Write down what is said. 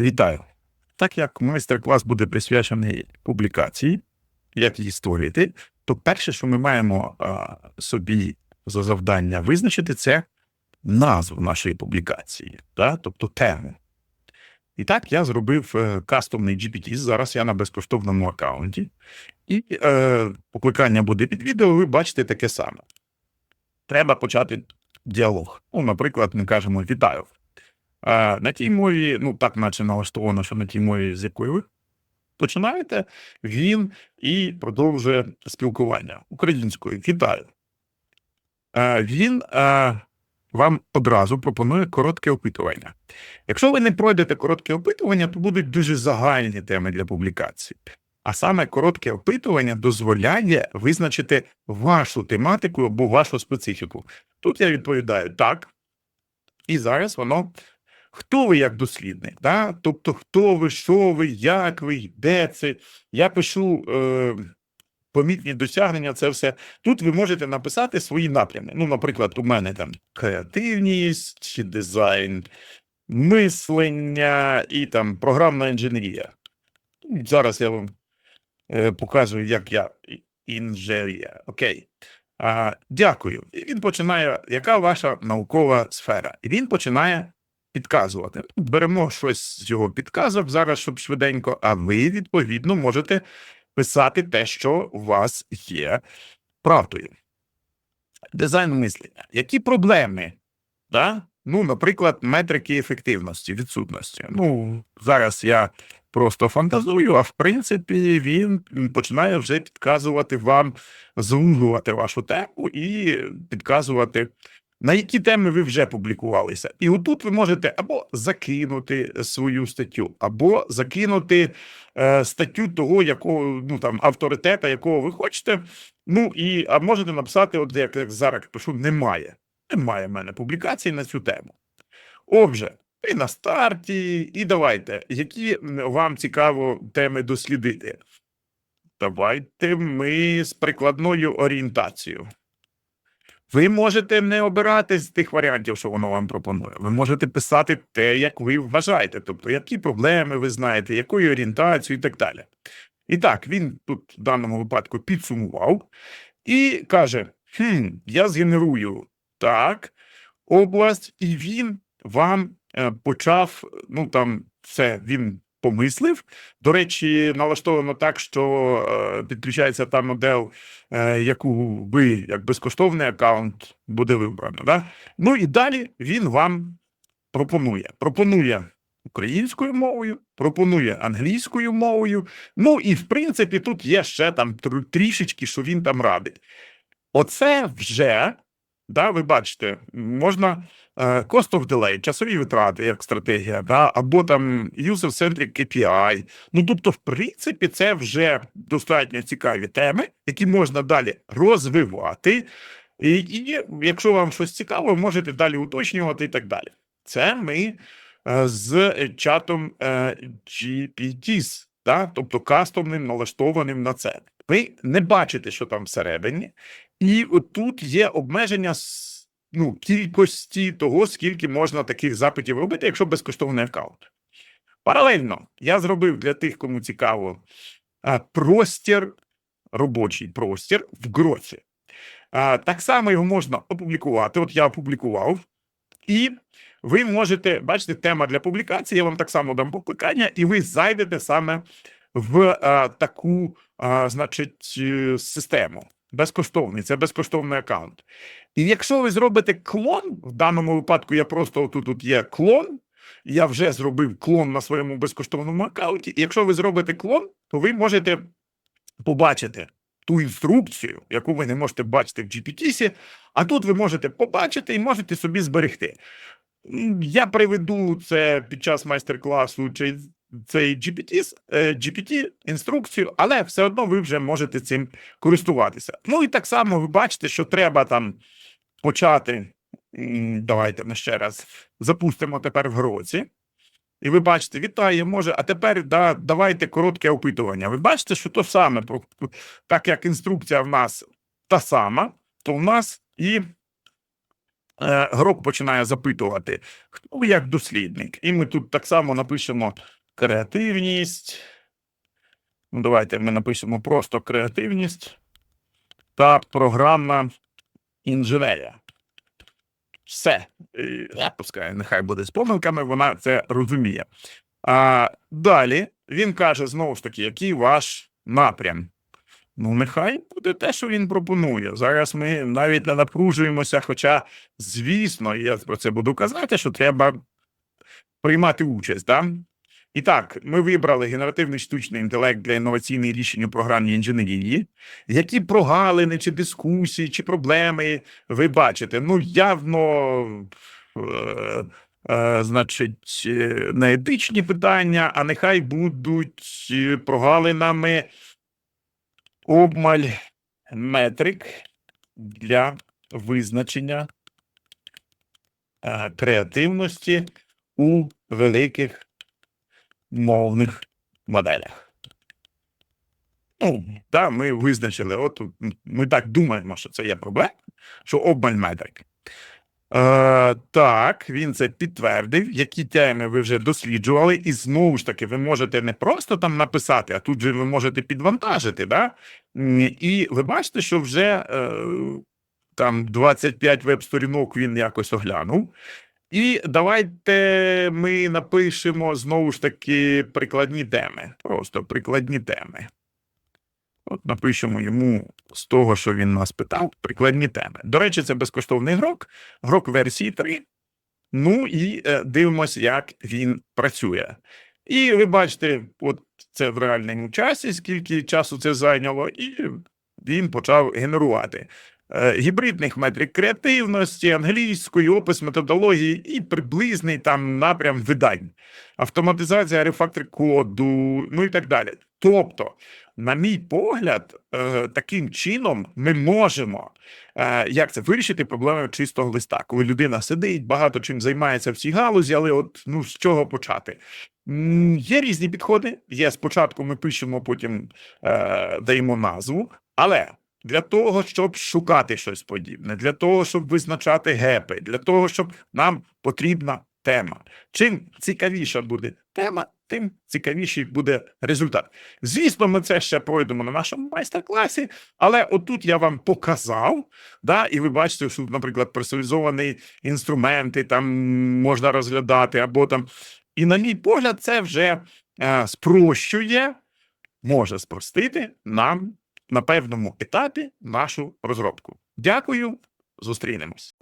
Вітаю! Так як майстер-клас буде присвячений публікації, як її створити, то перше, що ми маємо а, собі за завдання визначити, це назву нашої публікації, да? тобто тему. І так я зробив е, кастомний GPT. Зараз я на безкоштовному аккаунті. І е, покликання буде під відео, ви бачите таке саме. Треба почати діалог. Ну, наприклад, ми кажемо вітаю. На тій мові, ну так, наче налаштовано, що на тій мові, з якої ви починаєте, він і продовжує спілкування українською. Вітаю. Він вам одразу пропонує коротке опитування. Якщо ви не пройдете коротке опитування, то будуть дуже загальні теми для публікації. А саме коротке опитування дозволяє визначити вашу тематику або вашу специфіку. Тут я відповідаю так. І зараз воно хто ви як дослідник, да? тобто хто ви, що ви, як ви, де це. Я пишу е, помітні досягнення, це все. Тут ви можете написати свої напрями. Ну, наприклад, у мене там креативність чи дизайн, мислення і там програмна інженерія. Зараз я вам е, покажу, як я інженерія. Окей. А, дякую. І він починає, яка ваша наукова сфера? І він починає підказувати. Беремо щось з його підказок зараз, щоб швиденько, а ви, відповідно, можете писати те, що у вас є правдою. Дизайн мислення. Які проблеми? Да? Ну, наприклад, метрики ефективності, відсутності. Ну, зараз я просто фантазую, а в принципі він починає вже підказувати вам, звужувати вашу тему і підказувати, на які теми ви вже публікувалися. І отут ви можете або закинути свою статтю, або закинути е, статтю того, якого ну там авторитета, якого ви хочете. Ну і а можете написати, от як, як зараз пишу, немає. Немає в мене публікацій на цю тему. Отже, і на старті, і давайте, які вам цікаво теми дослідити. Давайте ми з прикладною орієнтацією. Ви можете не обирати з тих варіантів, що воно вам пропонує. Ви можете писати те, як ви вважаєте, тобто які проблеми ви знаєте, якою орієнтацією і так далі. І так, він тут в даному випадку підсумував і каже: хм, я згенерую так область, і він вам е, почав, ну там все, він помислив. До речі, налаштовано так, що е, підключається та модель, е, яку ви, як безкоштовний аккаунт, буде вибрано. Да? Ну і далі він вам пропонує. Пропонує українською мовою, пропонує англійською мовою. Ну і в принципі, тут є ще там трішечки, що він там радить. Оце вже, да, ви бачите, можна е, cost of delay, часові витрати як стратегія, да, або там user-centric KPI. Ну, тобто, в принципі, це вже достатньо цікаві теми, які можна далі розвивати. І, і якщо вам щось цікаво, можете далі уточнювати і так далі. Це ми е, з чатом е, GPTs, да? тобто кастомним налаштованим на це. Ви не бачите, що там всередині, і тут є обмеження ну, кількості того, скільки можна таких запитів робити, якщо безкоштовний аккаунт. Паралельно я зробив для тих, кому цікаво, простір, робочий простір в Гроці. Так само його можна опублікувати. От я опублікував, і ви можете бачите, тема для публікації. Я вам так само дам покликання, і ви зайдете саме в а, таку, а, значить, е, систему. Безкоштовний, це безкоштовний аккаунт. І якщо ви зробите клон, в даному випадку я просто тут, тут є клон, я вже зробив клон на своєму безкоштовному аккаунті. І якщо ви зробите клон, то ви можете побачити ту інструкцію, яку ви не можете бачити в GPT, а тут ви можете побачити і можете собі зберегти. Я приведу це під час майстер-класу цей GPT, е, GPT інструкцію, але все одно ви вже можете цим користуватися. Ну і так само ви бачите, що треба там почати. Давайте ми ще раз запустимо тепер в гроці. І ви бачите, вітає, може, а тепер да, давайте коротке опитування. Ви бачите, що то саме, так як інструкція в нас та сама, то в нас і е, Грок починає запитувати, хто ви як дослідник. І ми тут так само напишемо креативність. Ну, давайте ми напишемо просто креативність та програмна інженерія. Все. Я пускай, нехай буде з помилками, вона це розуміє. А далі він каже знову ж таки, який ваш напрям. Ну, нехай буде те, що він пропонує. Зараз ми навіть не напружуємося, хоча, звісно, я про це буду казати, що треба приймати участь. Да? І так, ми вибрали генеративний штучний інтелект для інноваційних рішень у програмній інженерії. Які прогалини, чи дискусії, чи проблеми ви бачите? Ну, явно, е, е, значить, е, не етичні питання, а нехай будуть е, прогалинами обмаль метрик для визначення е, креативності у великих мовних моделях. Ну, да, ми визначили, от ми так думаємо, що це є проблема, що обмаль метрик. Е, так, він це підтвердив, які теми ви вже досліджували, і знову ж таки, ви можете не просто там написати, а тут же ви можете підвантажити. Да? І ви бачите, що вже е, там 25 веб-сторінок він якось оглянув. І давайте ми напишемо знову ж таки прикладні теми. Просто прикладні теми. От напишемо йому з того, що він нас питав, прикладні теми. До речі, це безкоштовний грок, грок версії 3. Ну і е, дивимося, як він працює. І ви бачите, от це в реальному часі, скільки часу це зайняло, і він почав генерувати. Е, гібридних метрик креативності, англійської, опис методології і приблизний там напрям видань, автоматизація, рефактор коду, ну і так далі. Тобто, на мій погляд, е, таким чином ми можемо е, як це вирішити проблеми чистого листа, коли людина сидить, багато чим займається в цій галузі, але от ну з чого почати? Є різні підходи. Є спочатку ми пишемо, потім е, даємо назву, але для того, щоб шукати щось подібне, для того, щоб визначати гепи, для того, щоб нам потрібна тема. Чим цікавіша буде тема, тим цікавіший буде результат. Звісно, ми це ще пройдемо на нашому майстер-класі, але отут я вам показав, да, і ви бачите, що, наприклад, персоналізовані інструменти там можна розглядати, або там. І, на мій погляд, це вже е, спрощує, може спростити нам на певному етапі нашу розробку. Дякую, зустрінемось.